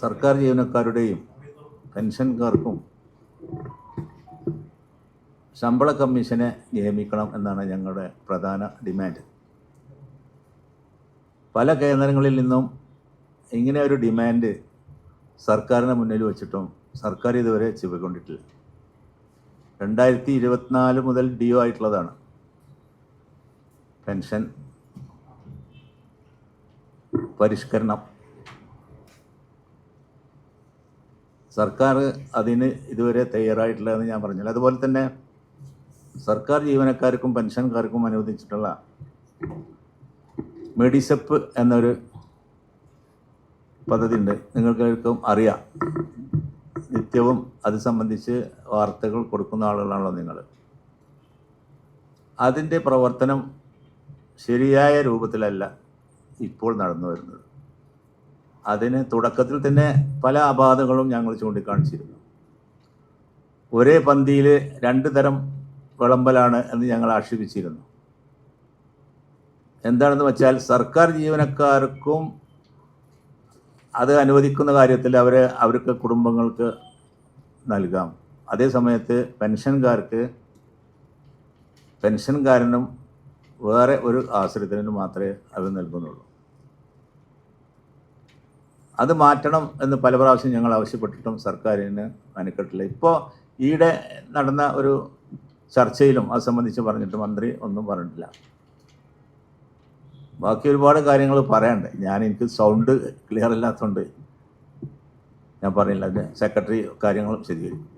സർക്കാർ ജീവനക്കാരുടെയും പെൻഷൻകാർക്കും ശമ്പള കമ്മീഷനെ നിയമിക്കണം എന്നാണ് ഞങ്ങളുടെ പ്രധാന ഡിമാൻഡ്. പല കേന്ദ്രങ്ങളിൽ നിന്നും ഇങ്ങനെ ഒരു ഡിമാൻഡ് സർക്കാരിന് മുന്നിൽ വെച്ചിട്ടും സർക്കാർ ഇതുവരെ ചെവിക്കൊണ്ടിട്ടില്ല രണ്ടായിരത്തി ഇരുപത്തിനാല് മുതൽ ഡിഒ ആയിട്ടുള്ളതാണ് പെൻഷൻ പരിഷ്കരണം. സർക്കാർ അതിന് ഇതുവരെ തയ്യാറായിട്ടില്ല എന്ന് ഞാൻ പറഞ്ഞില്ല. അതുപോലെ തന്നെ സർക്കാർ ജീവനക്കാർക്കും പെൻഷൻകാർക്കും അനുവദിച്ചിട്ടുള്ള മെഡിസെപ്പ് എന്നൊരു പദ്ധതി ഉണ്ട് നിങ്ങൾക്കും അറിയാം. നിത്യവും അത് സംബന്ധിച്ച് വാർത്തകൾ കൊടുക്കുന്ന ആളുകളാണല്ലോ നിങ്ങൾ. അതിന്റെ പ്രവർത്തനം ശരിയായ രൂപത്തിലല്ല ഇപ്പോൾ നടന്നു വരുന്നത്. അതിന് തുടക്കത്തിൽ തന്നെ പല അപാധകളും ഞങ്ങൾ ചൂണ്ടിക്കാണിച്ചിരുന്നു. ഒരേ പന്തിയിൽ രണ്ട് തരം വിളമ്പലാണ് എന്ന് ഞങ്ങൾ ആക്ഷേപിച്ചിരുന്നു. എന്താണെന്ന് വെച്ചാൽ സർക്കാർ ജീവനക്കാർക്കും അത് അനുവദിക്കുന്ന കാര്യത്തിൽ അവരെ അവർക്ക് കുടുംബങ്ങൾക്ക് നൽകാം. അതേസമയത്ത് പെൻഷൻകാർക്ക് പെൻഷൻകാരനും വേറെ ഒരു ആശ്രിതനും മാത്രമേ അത് നൽകുന്നുള്ളൂ. അത് മാറ്റണം എന്ന് പല പ്രാവശ്യം ഞങ്ങൾ ആവശ്യപ്പെട്ടിട്ടും സർക്കാരിന് മെനക്കെട്ടില്ല. ഇപ്പോൾ ഈയിടെ നടന്ന ഒരു ചർച്ചയിലും അത് സംബന്ധിച്ച് പറഞ്ഞിട്ട് മന്ത്രി ഒന്നും പറഞ്ഞിട്ടില്ല. ബാക്കി ഒരുപാട് കാര്യങ്ങൾ പറയണ്ടേ. ഞാൻ എനിക്ക് സൗണ്ട് ക്ലിയർ ഇല്ലാത്തതുകൊണ്ട് ഞാൻ പറഞ്ഞില്ല. അത് സെക്രട്ടറി കാര്യങ്ങളും ശരിയായിരിക്കും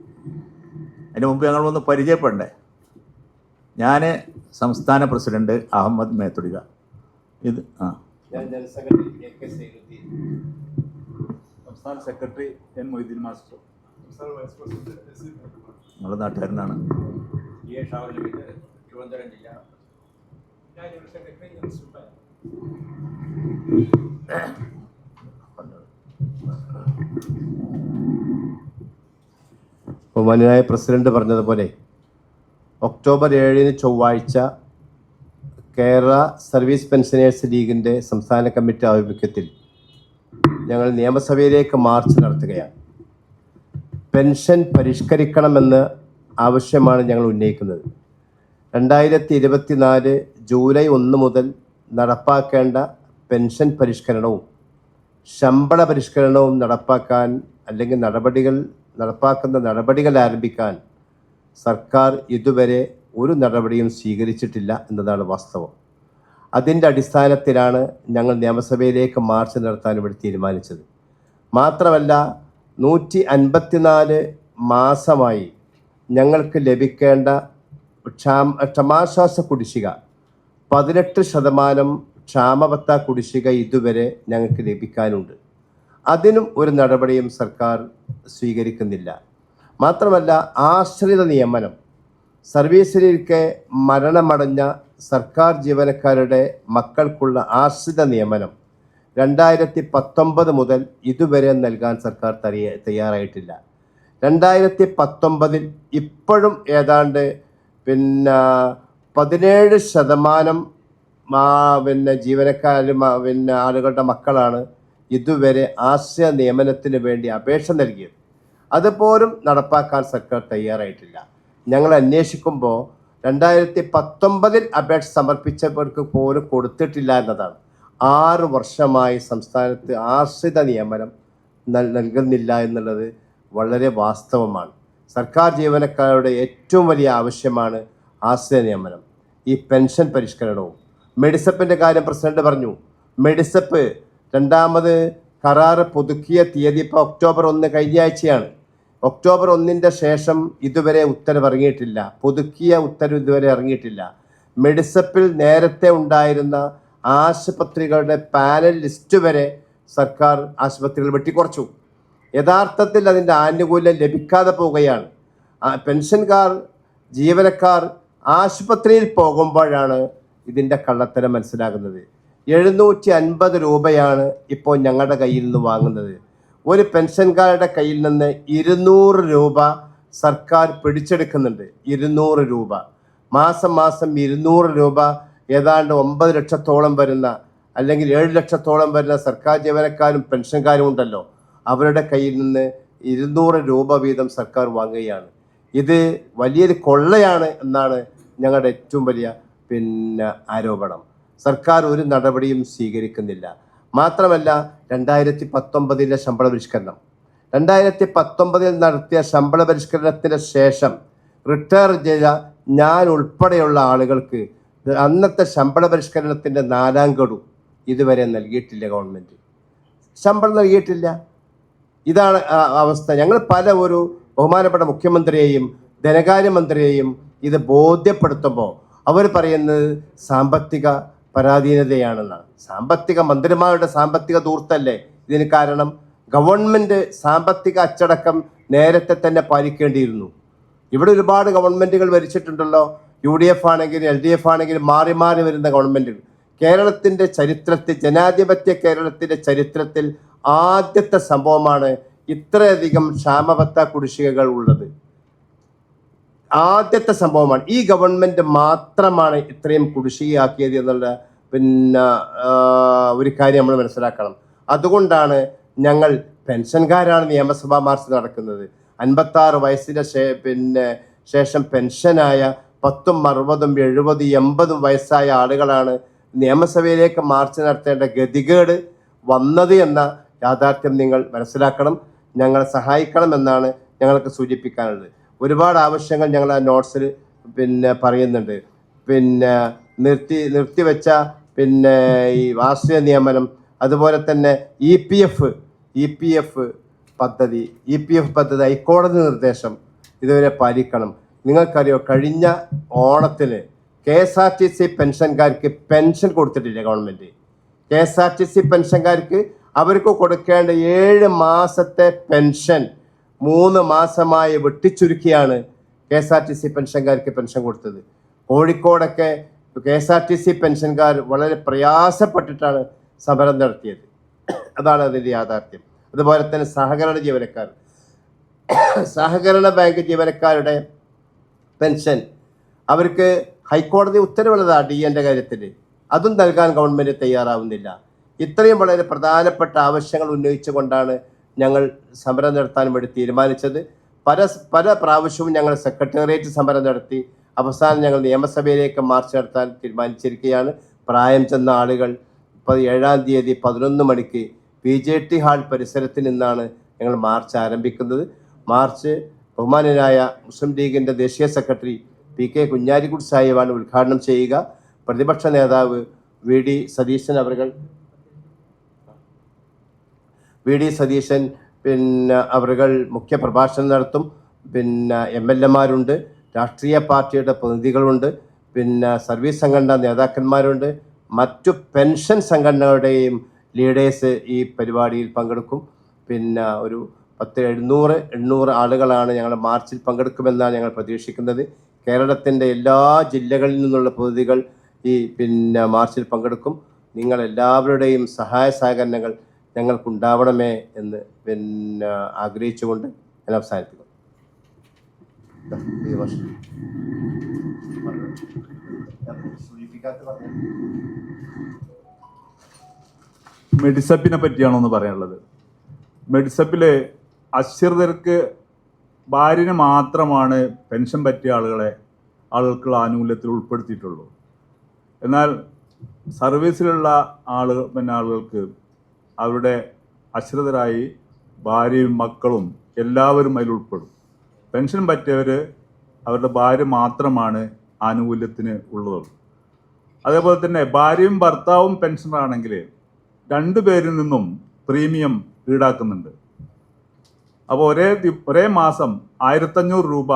അതിന് മുമ്പ് ഞങ്ങൾ ഒന്ന് പരിചയപ്പെടണ്ടേ? ഞാൻ സംസ്ഥാന പ്രസിഡന്റ് അഹമ്മദ് മേത്തുടിക. ഇത് ആ ഞാൻ general secretary A K Zainuddin സംസ്ഥാന സെക്രട്ടറി എൻ മൊയ്തീൻ മാസ്റ്റർ. നമ്മുടെ നാട്ടുകാരനാണ്. എ തിരുവനന്തപുരം ജില്ല ബഹുമാനായ പ്രസിഡന്റ് പറഞ്ഞതുപോലെ ഒക്ടോബർ ഏഴിന് ചൊവ്വാഴ്ച കേരള സർവീസ് പെൻഷനേഴ്സ് ലീഗിന്റെ സംസ്ഥാന കമ്മിറ്റി ആഭിമുഖ്യത്തിൽ ഞങ്ങൾ നിയമസഭയിലേക്ക് മാർച്ച് നടത്തുകയാണ്. പെൻഷൻ പരിഷ്കരിക്കണമെന്ന് ആവശ്യമാണ് ഞങ്ങൾ ഉന്നയിക്കുന്നത്. രണ്ടായിരത്തി ഇരുപത്തിനാല് ജൂലൈ ഒന്ന് മുതൽ നടപ്പാക്കേണ്ട പെൻഷൻ പരിഷ്കരണവും ശമ്പള പരിഷ്കരണവും നടപ്പാക്കാൻ അല്ലെങ്കിൽ നടപടികൾ നടപ്പാക്കുന്ന നടപടികൾ ആരംഭിക്കാൻ സർക്കാർ ഇതുവരെ ഒരു നടപടിയും സ്വീകരിച്ചിട്ടില്ല എന്നതാണ് വാസ്തവം. അതിന്റെ അടിസ്ഥാനത്തിലാണ് ഞങ്ങൾ നിയമസഭയിലേക്ക് മാർച്ച് നടത്താൻ ഇവിടെ തീരുമാനിച്ചത്. മാത്രമല്ല നൂറ്റി അൻപത്തിനാല് മാസമായി ഞങ്ങൾക്ക് ലഭിക്കേണ്ട ക്ഷാമ ക്ഷമാശ്വാസ കുടിശ്ശിക പതിനെട്ട് ശതമാനം ക്ഷാമബത്ത കുടിശ്ശിക ഇതുവരെ ഞങ്ങൾക്ക് ലഭിക്കാനുണ്ട്. അതിനും ഒരു നടപടിയും സർക്കാർ സ്വീകരിക്കുന്നില്ല. മാത്രമല്ല ആശ്രിത നിയമനം സർവീസിലിരിക്കെ മരണമടഞ്ഞ സർക്കാർ ജീവനക്കാരുടെ മക്കൾക്കുള്ള ആശ്രിത നിയമനം രണ്ടായിരത്തി പത്തൊമ്പത് മുതൽ ഇതുവരെ നൽകാൻ സർക്കാർ തയ്യ തയ്യാറായിട്ടില്ല. രണ്ടായിരത്തി പത്തൊമ്പതിൽ ഇപ്പോഴും ഏതാണ്ട് പിന്നെ പതിനേഴ് ശതമാനം പിന്നെ ജീവനക്കാരും പിന്നെ ആളുകളുടെ മക്കളാണ് ഇതുവരെ ആശ്രയ നിയമനത്തിന് വേണ്ടി അപേക്ഷ നൽകിയത്. അതുപോലും നടപ്പാക്കാൻ സർക്കാർ തയ്യാറായിട്ടില്ല. ഞങ്ങൾ അന്വേഷിക്കുമ്പോൾ രണ്ടായിരത്തി പത്തൊമ്പതിൽ അപേക്ഷ സമർപ്പിച്ചവർക്ക് പോലും കൊടുത്തിട്ടില്ല എന്നതാണ്. ആറ് വർഷമായി സംസ്ഥാനത്ത് ആശ്രിത നിയമനം നൽ- നൽകുന്നില്ല എന്നുള്ളത് വളരെ വാസ്തവമാണ്. സർക്കാർ ജീവനക്കാരുടെ ഏറ്റവും വലിയ ആവശ്യമാണ് ആശ്രയ നിയമനം. ഈ പെൻഷൻ പരിഷ്കരണവും. മെഡിസപ്പിന്റെ കാര്യം പ്രസിഡന്റ് പറഞ്ഞു. മെഡിസപ്പ് രണ്ടാമത് കരാറ് പുതുക്കിയ തീയതി ഇപ്പോൾ ഒക്ടോബർ ഒന്ന് കഴിഞ്ഞ ആഴ്ചയാണ്. ഒക്ടോബർ ഒന്നിന്റെ ശേഷം ഇതുവരെ ഉത്തരവ് ഇറങ്ങിയിട്ടില്ല പുതുക്കിയ ഉത്തരവ് ഇതുവരെ ഇറങ്ങിയിട്ടില്ല. മെഡിസപ്പിൽ നേരത്തെ ഉണ്ടായിരുന്ന ആശുപത്രികളുടെ പാനൽ ലിസ്റ്റ് വരെ സർക്കാർ ആശുപത്രികൾ വെട്ടിക്കുറച്ചു. യഥാർത്ഥത്തിൽ അതിന്റെ ആനുകൂല്യം ലഭിക്കാതെ പോവുകയാണ്. പെൻഷൻകാർ ജീവനക്കാർ ആശുപത്രിയിൽ പോകുമ്പോഴാണ് ഇതിന്റെ കള്ളത്തരം മനസ്സിലാകുന്നത്. എഴുന്നൂറ്റി അൻപത് രൂപയാണ് ഇപ്പോൾ ഞങ്ങളുടെ കയ്യിൽ നിന്ന് വാങ്ങുന്നത്. ഒരു പെൻഷൻകാരുടെ കയ്യിൽ നിന്ന് ഇരുന്നൂറ് രൂപ സർക്കാർ പിടിച്ചെടുക്കുന്നുണ്ട്. ഇരുന്നൂറ് രൂപ. മാസം മാസം ഇരുന്നൂറ് രൂപ ഏതാണ്ട് ഒമ്പത് ലക്ഷത്തോളം വരുന്ന അല്ലെങ്കിൽ ഏഴ് ലക്ഷത്തോളം വരുന്ന സർക്കാർ ജീവനക്കാരും പെൻഷൻകാരും ഉണ്ടല്ലോ. അവരുടെ കയ്യിൽ നിന്ന് ഇരുന്നൂറ് രൂപ വീതം സർക്കാർ വാങ്ങുകയാണ്. ഇത് വലിയൊരു കൊള്ളയാണ് എന്നാണ് ഞങ്ങളുടെ ഏറ്റവും വലിയ പിന്നെ ആരോപണം. സർക്കാർ ഒരു നടപടിയും സ്വീകരിക്കുന്നില്ല. മാത്രമല്ല രണ്ടായിരത്തി പത്തൊമ്പതിലെ ശമ്പള പരിഷ്കരണം. രണ്ടായിരത്തി പത്തൊമ്പതിൽ നടത്തിയ ശമ്പള പരിഷ്കരണത്തിന് ശേഷം റിട്ടയർ ചെയ്ത ഞാൻ ഉൾപ്പെടെയുള്ള ആളുകൾക്ക് അന്നത്തെ ശമ്പള പരിഷ്കരണത്തിന്റെ നാലാം ഗഡു ഇതുവരെ നൽകിയിട്ടില്ല ഗവൺമെന്റ് ശമ്പളം നൽകിയിട്ടില്ല. ഇതാണ് അവസ്ഥ. ഞങ്ങൾ പല ഒരു ബഹുമാനപ്പെട്ട മുഖ്യമന്ത്രിയെയും ധനകാര്യമന്ത്രിയെയും ഇത് ബോധ്യപ്പെടുത്തുമ്പോൾ അവർ പറയുന്നത് സാമ്പത്തിക പരാധീനതയാണെന്നാണ്. സാമ്പത്തിക മന്ത്രിമാരുടെ സാമ്പത്തിക ദൂർത്തല്ലേ ഇതിന് കാരണം ഗവൺമെന്റ് സാമ്പത്തിക അച്ചടക്കം നേരത്തെ തന്നെ പാലിക്കേണ്ടിയിരുന്നു. ഇവിടെ ഒരുപാട് ഗവൺമെന്റുകൾ ഭരിച്ചിട്ടുണ്ടല്ലോ. യു ഡി എഫ് ആണെങ്കിലും എൽ ഡി എഫ് ആണെങ്കിലും മാറി മാറി വരുന്ന ഗവൺമെന്റുകൾ. കേരളത്തിന്റെ ചരിത്രത്തിൽ ജനാധിപത്യ കേരളത്തിന്റെ ചരിത്രത്തിൽ ആദ്യത്തെ സംഭവമാണ് ഇത്രയധികം ക്ഷാമബത്ത കുടിശ്ശികകൾ ഉള്ളത്. ആദ്യത്തെ സംഭവമാണ് ഈ ഗവൺമെന്റ് മാത്രമാണ് ഇത്രയും കുടിശ്ശികയാക്കിയത് എന്നുള്ള പിന്നെ ഒരു കാര്യം നമ്മൾ മനസ്സിലാക്കണം. അതുകൊണ്ടാണ് ഞങ്ങൾ പെൻഷൻകാരാണ് നിയമസഭാ മാർച്ച് നടക്കുന്നത്. അൻപത്തി ആറ് വയസ്സിന് ശേ പിന്നെ ശേഷം പെൻഷനായ പത്തും അറുപതും എഴുപതും എൺപതും വയസ്സായ ആളുകളാണ് നിയമസഭയിലേക്ക് മാർച്ച് നടത്തേണ്ട ഗതികേട് വന്നത് എന്ന യാഥാർത്ഥ്യം നിങ്ങൾ മനസ്സിലാക്കണം. ഞങ്ങളെ സഹായിക്കണമെന്നാണ് ഞങ്ങൾക്ക് സൂചിപ്പിക്കാനുള്ളത്. ഒരുപാട് ആവശ്യങ്ങൾ ഞങ്ങൾ ആ നോട്ട്സിൽ പിന്നെ പറയുന്നുണ്ട്. പിന്നെ നിർത്തി നിർത്തിവെച്ച പിന്നെ ഈ വാർഷിക നിയമനം അതുപോലെ തന്നെ E P F E P F പദ്ധതി ഇ പി എഫ് പദ്ധതി ഹൈക്കോടതി നിർദ്ദേശം ഇതുവരെ പാലിക്കണം. നിങ്ങൾക്കറിയോ കഴിഞ്ഞ ഓണത്തിന് K S R T C പെൻഷൻകാർക്ക് pension കൊടുത്തിട്ടില്ല government K S R T C പെൻഷൻകാർക്ക് അവർക്ക് കൊടുക്കേണ്ട ഏഴ് മാസത്തെ പെൻഷൻ മൂന്ന് മാസമായി വെട്ടിച്ചുരുക്കിയാണ് K S R T C പെൻഷൻകാർക്ക് pension കൊടുത്തത്. കോഴിക്കോടൊക്കെ K S R T C പെൻഷൻകാർ വളരെ പ്രയാസപ്പെട്ടിട്ടാണ് സമരം നടത്തിയത്. അതാണ് അതിന്റെ യാഥാർത്ഥ്യം. അതുപോലെ തന്നെ സഹകരണ ജീവനക്കാർ. സഹകരണ ബാങ്ക് ജീവനക്കാരുടെ പെൻഷൻ. അവർക്ക് ഹൈക്കോടതി ഉത്തരവുള്ളതാണ് ഡി എന്റെ കാര്യത്തിൽ. അതും നൽകാൻ ഗവൺമെന്റ് തയ്യാറാവുന്നില്ല. ഇത്രയും വളരെ പ്രധാനപ്പെട്ട ആവശ്യങ്ങൾ ഉന്നയിച്ചുകൊണ്ടാണ് ഞങ്ങൾ സമരം നടത്താൻ വേണ്ടി തീരുമാനിച്ചത്. പല പല പ്രാവശ്യവും ഞങ്ങൾ സെക്രട്ടേറിയറ്റ് സമരം നടത്തി. അവസാനം ഞങ്ങൾ നിയമസഭയിലേക്ക് മാർച്ച് നടത്താൻ തീരുമാനിച്ചിരിക്കുകയാണ്. പ്രായം ചെന്ന ആളുകൾ ഇപ്പോൾ ഏഴാം തീയതി പതിനൊന്ന് മണിക്ക് പി ജെ ടി ഹാൾ പരിസരത്ത് നിന്നാണ് ഞങ്ങൾ മാർച്ച് ആരംഭിക്കുന്നത്. മാർച്ച് ബഹുമാനനായ മുസ്ലിം ലീഗിന്റെ ദേശീയ സെക്രട്ടറി പി കെ കുഞ്ഞാലിക്കുട്ടി സാഹിബാണ് ഉദ്ഘാടനം ചെയ്യുക. പ്രതിപക്ഷ നേതാവ് വി ഡി സതീശൻ അവർ വി ഡി സതീശൻ പിന്നെ അവരുകൾ മുഖ്യ പ്രഭാഷണം നടത്തും. പിന്നെ എം എൽ എമാരുണ്ട് രാഷ്ട്രീയ പാർട്ടിയുടെ പ്രതിനിധികളുണ്ട് പിന്നെ സർവീസ് സംഘടനാ നേതാക്കന്മാരുണ്ട്. മറ്റു പെൻഷൻ സംഘടനകളുടെയും ലീഡേഴ്സ് ഈ പരിപാടിയിൽ പങ്കെടുക്കും. പിന്നെ ഒരു പത്ത് എഴുന്നൂറ് എണ്ണൂറ് ആളുകളാണ് ഞങ്ങൾ മാർച്ചിൽ പങ്കെടുക്കുമെന്നാണ് ഞങ്ങൾ പ്രതീക്ഷിക്കുന്നത്. കേരളത്തിന്റെ എല്ലാ ജില്ലകളിൽ നിന്നുള്ള പ്രതിനിധികൾ ഈ പിന്നെ മാർച്ചിൽ പങ്കെടുക്കും. നിങ്ങൾ എല്ലാവരുടെയും സഹായ സഹകരണങ്ങൾ ഞങ്ങൾക്കുണ്ടാവണമേ എന്ന് പിന്നെ ആഗ്രഹിച്ചുകൊണ്ട് ഞാൻ അവസാനിപ്പിക്കുന്നു. ഈ വർഷം. മെഡിസപ്പിനെ പറ്റിയാണോ എന്ന് പറയാനുള്ളത്. മെഡിസപ്പിൽ അശ്രിതർക്ക് ഭാര്യന് മാത്രമാണ് പെൻഷൻ പറ്റിയ ആളുകളെ ആളുകൾക്കുള്ള ആനുകൂല്യത്തിൽ ഉൾപ്പെടുത്തിയിട്ടുള്ളൂ. എന്നാൽ സർവീസിലുള്ള ആളുകൾ പിന്നെ ആളുകൾക്ക് അവരുടെ അശ്രിതരായി ഭാര്യയും മക്കളും എല്ലാവരും അതിൽ ഉൾപ്പെടും പെൻഷൻ പറ്റിയവർ അവരുടെ ഭാര്യ മാത്രമാണ് ആനുകൂല്യത്തിന് ഉള്ളത് അതേപോലെ തന്നെ ഭാര്യയും ഭർത്താവും പെൻഷനറാണെങ്കിൽ രണ്ടു പേരിൽ നിന്നും പ്രീമിയം ഈടാക്കുന്നുണ്ട്. അപ്പോൾ ഒരേ ഒരേ മാസം ആയിരത്തഞ്ഞൂറ് രൂപ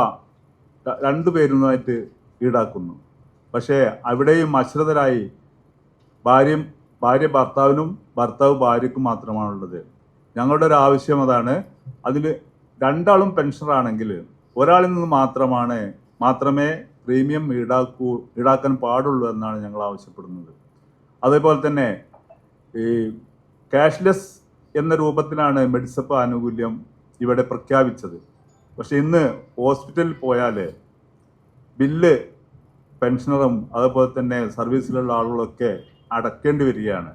രണ്ടു പേരിൽ നിന്നായിട്ട് ഈടാക്കുന്നു. പക്ഷേ അവിടെയും അശ്രിതരായി ഭാര്യയും ഭാര്യ ഭർത്താവിനും ഭർത്താവ് ഭാര്യയ്ക്ക് മാത്രമാണുള്ളത്. ഞങ്ങളുടെ ഒരു ആവശ്യം അതാണ്. അതിൽ രണ്ടാളും പെൻഷനറാണെങ്കിൽ ഒരാളിൽ നിന്ന് മാത്രമാണ് മാത്രമേ പ്രീമിയം ഈടാക്കൂ ഈടാക്കാൻ പാടുള്ളൂ എന്നാണ് ഞങ്ങൾ ആവശ്യപ്പെടുന്നത്. അതേപോലെ തന്നെ ഈ ക്യാഷ്ലെസ് എന്ന രൂപത്തിലാണ് മെഡിസപ്പ് ആനുകൂല്യം ഇവിടെ പ്രഖ്യാപിച്ചത്. പക്ഷെ ഇന്ന് ഹോസ്പിറ്റലിൽ പോയാൽ ബില്ല് പെൻഷനറും അതുപോലെ തന്നെ സർവീസിലുള്ള ആളുകളൊക്കെ അടക്കേണ്ടി വരികയാണ്.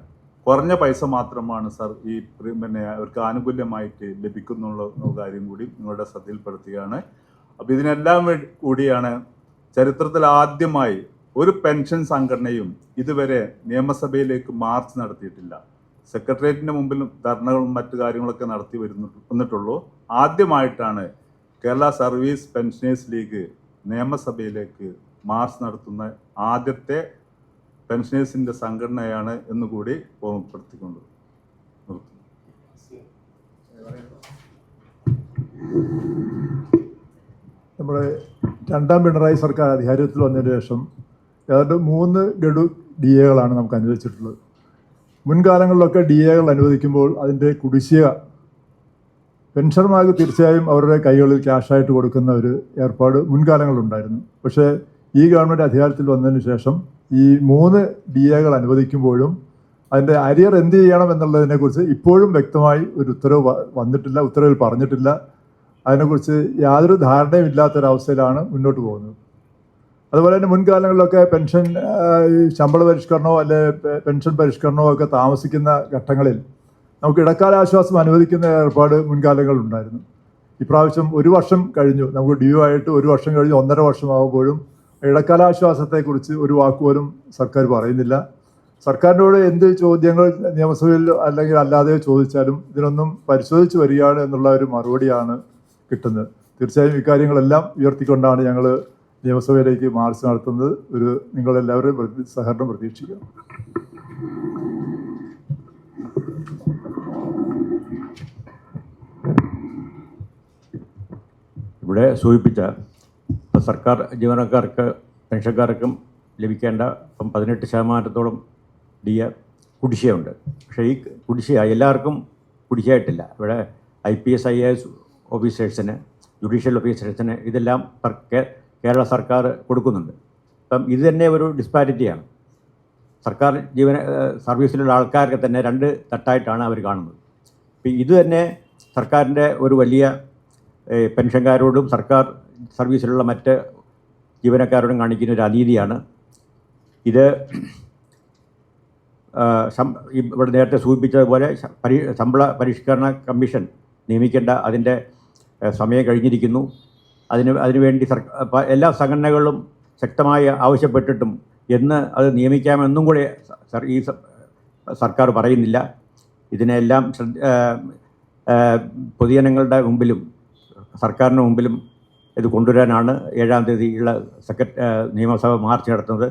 കുറഞ്ഞ പൈസ മാത്രമാണ് സർ ഈ പിന്നെ അവർക്ക് ആനുകൂല്യമായിട്ട് ലഭിക്കുന്നുള്ള കാര്യം കൂടി നിങ്ങളുടെ ശ്രദ്ധയിൽപ്പെടുത്തുകയാണ്. അപ്പോൾ ഇതിനെല്ലാം കൂടിയാണ് ചരിത്രത്തിൽ ആദ്യമായി ഒരു പെൻഷൻ സംഘടനയും ഇതുവരെ നിയമസഭയിലേക്ക് മാർച്ച് നടത്തിയിട്ടില്ല. സെക്രട്ടേറിയറ്റിന്റെ മുമ്പിൽ ധർണകളും മറ്റു കാര്യങ്ങളൊക്കെ നടത്തി വരുന്നു വന്നിട്ടുള്ളൂ. ആദ്യമായിട്ടാണ് കേരള സർവീസ് പെൻഷനേഴ്സ് ലീഗ് നിയമസഭയിലേക്ക് മാർച്ച് നടത്തുന്ന ആദ്യത്തെ പെൻഷനേഴ്സിന്റെ സംഘടനയാണ് എന്നുകൂടി ഓർമ്മപ്പെടുത്തിക്കൊണ്ട്. നമ്മുടെ രണ്ടാം പിണറായി സർക്കാർ അധികാരത്തിൽ വന്നതിന് ശേഷം ഏതാണ്ട് മൂന്ന് ഗഡു ഡി എകളാണ് നമുക്ക് അനുവദിച്ചിട്ടുള്ളത് മുൻകാലങ്ങളിലൊക്കെ ഡി എകൾ അനുവദിക്കുമ്പോൾ അതിന്റെ കുടിശ്ശിക പെൻഷർമാർക്ക് തീർച്ചയായും അവരുടെ കൈകളിൽ ക്യാഷായിട്ട് കൊടുക്കുന്ന ഒരു ഏർപ്പാട് മുൻകാലങ്ങളിലുണ്ടായിരുന്നു പക്ഷേ ഈ ഗവൺമെന്റ് അധികാരത്തിൽ വന്നതിന് ശേഷം ഈ മൂന്ന് ഡി എകൾ അനുവദിക്കുമ്പോഴും അതിന്റെ അരിയർ എന്ത് ചെയ്യണം എന്നുള്ളതിനെക്കുറിച്ച് ഇപ്പോഴും വ്യക്തമായി ഒരു ഉത്തരവ് വന്നിട്ടില്ല ഉത്തരവിൽ പറഞ്ഞിട്ടില്ല. അതിനെക്കുറിച്ച് യാതൊരു ധാരണയും ഇല്ലാത്തൊരവസ്ഥയിലാണ് മുന്നോട്ട് പോകുന്നത്. അതുപോലെ തന്നെ മുൻകാലങ്ങളിലൊക്കെ പെൻഷൻ ശമ്പള പരിഷ്കരണമോ അല്ലെ പെൻഷൻ പരിഷ്കരണമോ ഒക്കെ താമസിക്കുന്ന ഘട്ടങ്ങളിൽ നമുക്ക് ഇടക്കാല ആശ്വാസം അനുവദിക്കുന്ന ഏർപ്പാട് മുൻകാലങ്ങളിലുണ്ടായിരുന്നു ഇപ്രാവശ്യം ഒരു വർഷം കഴിഞ്ഞു. നമുക്ക് ഡ്യൂ ആയിട്ട് ഒരു വർഷം കഴിഞ്ഞ് ഒന്നര വർഷമാകുമ്പോഴും ഇടക്കാലാശ്വാസത്തെക്കുറിച്ച് ഒരു വാക്കുപോലും സർക്കാർ പറയുന്നില്ല. സർക്കാരിനോട് എന്ത് ചോദ്യങ്ങൾ നിയമസഭയിൽ അല്ലെങ്കിൽ അല്ലാതെ ചോദിച്ചാലും ഇതിനൊന്നും പരിശോധിച്ച് വരികയാണ് എന്നുള്ള ഒരു മറുപടിയാണ് കിട്ടുന്നത്. തീർച്ചയായും ഇക്കാര്യങ്ങളെല്ലാം ഉയർത്തിക്കൊണ്ടാണ് ഞങ്ങൾ നിയമസഭയിലേക്ക് മാർച്ച് നടത്തുന്നത്. ഒരു നിങ്ങളെല്ലാവരും സഹകരണം പ്രതീക്ഷിക്കാം. ഇവിടെ സൂചിപ്പിച്ച സർക്കാർ ജീവനക്കാർക്ക് പെൻഷൻകാർക്കും ലഭിക്കേണ്ട ഇപ്പം പതിനെട്ട് ശതമാനത്തോളം ഡി എ കുടിശ്ശികയുണ്ട്. പക്ഷേ ഈ കുടിശ്ശിക എല്ലാവർക്കും കുടിശ്ശിയായിട്ടില്ല ഇവിടെ I P S I A S ഓഫീസേഴ്സിന് judicial ഓഫീസേഴ്സിന് ഇതെല്ലാം കേരള സർക്കാർ കൊടുക്കുന്നുണ്ട്. അപ്പം ഇത് തന്നെ ഒരു ഡിസ്പാരിറ്റിയാണ്. സർക്കാർ ജീവന സർവീസിലുള്ള ആൾക്കാർക്ക് തന്നെ രണ്ട് തട്ടായിട്ടാണ് അവർ കാണുന്നത്. ഇപ്പം ഇത് തന്നെ സർക്കാരിന്റെ ഒരു വലിയ പെൻഷൻകാരോടും സർക്കാർ സർവീസിലുള്ള മറ്റ് ജീവനക്കാരോടും കാണിക്കുന്ന ഒരു അനീതിയാണ് ഇത് ഇവിടെ നേരത്തെ സൂചിപ്പിച്ചതുപോലെ പരി ശമ്പള പരിഷ്കരണ കമ്മീഷൻ നിയമിക്കേണ്ട അതിന്റെ സമയം കഴിഞ്ഞിരിക്കുന്നു. അതിന് അതിനുവേണ്ടി സർക്കാർ എല്ലാ സംഘടനകളും ശക്തമായി ആവശ്യപ്പെട്ടിട്ടും എന്ന് അത് നിയമിക്കാമെന്നും കൂടെ ഈ സർക്കാർ പറയുന്നില്ല. ഇതിനെല്ലാം ശ്രദ്ധ പൊതുജനങ്ങളുടെ മുമ്പിലും സർക്കാരിന് മുമ്പിലും ഇത് കൊണ്ടുവരാനാണ് ഏഴാം തീയതിയുള്ള സെക്രട്ടറി നിയമസഭ മാർച്ച് നടത്തുന്നത്.